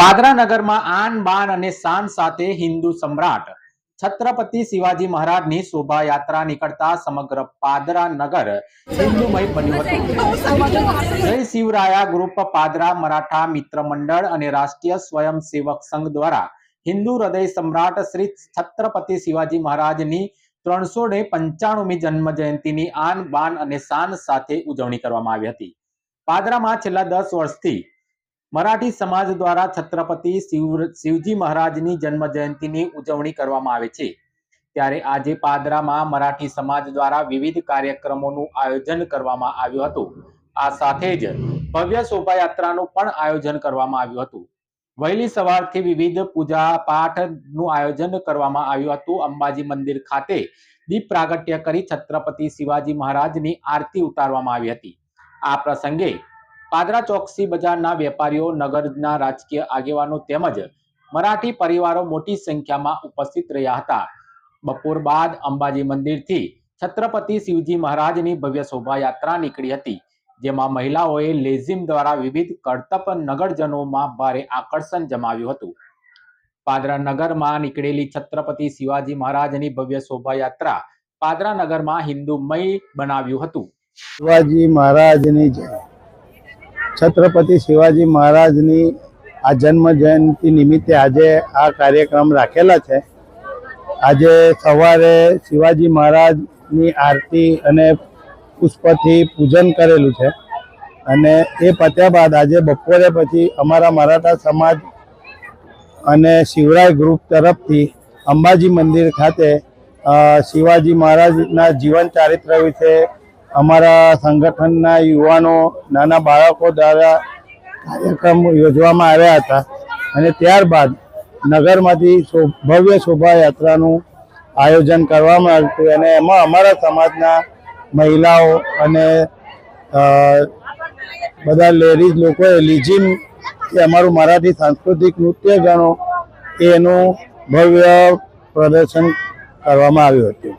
પાદરા નગરમાં આન, બાન અને શાન સાથે હિન્દુ સમ્રાટ છત્રપતિ શિવાજી મહારાજની શોભાયાત્રા નીકળતા સમગ્ર પાદરા નગર હિન્દુમય બન્યું હતું. જય શિવરાયા ગ્રુપ પાદરા મરાઠા મિત્ર મંડળ અને રાષ્ટ્રીય સ્વયંસેવક સંઘ દ્વારા હિન્દુ હૃદય સમ્રાટ શ્રી છત્રપતિ શિવાજી મહારાજની ત્રણસો ને પંચાણુમી જન્મ જયંતિની આન, બાન અને શાન સાથે ઉજવણી કરવામાં આવી હતી. પાદરામાં છેલ્લા દસ વર્ષથી મરાઠી સમાજ દ્વારા છત્રપતિ શિવ, શિવજી મહારાજની જન્મ જયંતિની ઉજવણી કરવામાં આવે છે. ત્યારે આજે પાદરામાં મરાઠી સમાજ દ્વારા વિવિધ કાર્યક્રમોનું આયોજન કરવામાં આવ્યું હતું. આ સાથે જ ભવ્ય શોભાયાત્રાનું પણ આયોજન કરવામાં આવ્યું હતું. વહેલી સવારથી વિવિધ પૂજા પાઠનું આયોજન કરવામાં આવ્યું હતું. અંબાજી મંદિર ખાતે દીપ પ્રાગટ્ય કરી છત્રપતિ શિવાજી મહારાજની આરતી ઉતારવામાં આવી હતી. આ પ્રસંગે પાદરા ચોકસી બજારના વેપારીઓ, નગરના રાજકીય આગેવાનો તેમજ મરાઠી પરિવારો મોટી સંખ્યામાં ઉપસ્થિત રહ્યા હતા. બપોર બાદ અંબાજી મંદિરથી છત્રપતિ શિવજી મહારાજની ભવ્ય શોભાયાત્રા નીકળી હતી, જેમાં મહિલાઓએ લેઝિમ દ્વારા વિવિધ કરતપ નગરજનોમાં ભારે આકર્ષણ જમાવ્યું હતું. પાદરા નગરમાં નીકળેલી છત્રપતિ શિવાજી મહારાજની ભવ્ય શોભાયાત્રા પાદરા નગરમાં હિન્દુમય બનાવ્યું હતું. શિવાજી મહારાજની જય. છત્રપતિ શિવાજી મહારાજની આ જન્મ જયંતિ નિમિત્તે આજે આ કાર્યક્રમ રાખેલા છે. આજે સવારે શિવાજી મહારાજની આરતી અને પુષ્પથી પૂજન કરેલું છે. અને એ પત્યા બાદ આજે બપોરે પછી અમારા મરાઠા સમાજ અને શિવરાય ગ્રુપ તરફથી અંબાજી મંદિર ખાતે શિવાજી મહારાજના જીવન ચારિત્ર વિશે અમારા સંગઠનના યુવાનો, નાના બાળકો દ્વારા કાર્યક્રમ યોજવામાં આવ્યા હતા. અને ત્યારબાદ નગરમાંથી ભવ્ય શોભાયાત્રાનું આયોજન કરવામાં આવ્યું હતું. અને એમાં અમારા સમાજના મહિલાઓ અને બધા લેડીઝ લોકોએ લીજીમ કે અમારું મરાઠી સાંસ્કૃતિક નૃત્ય ગણો, એનું ભવ્ય પ્રદર્શન કરવામાં આવ્યું હતું.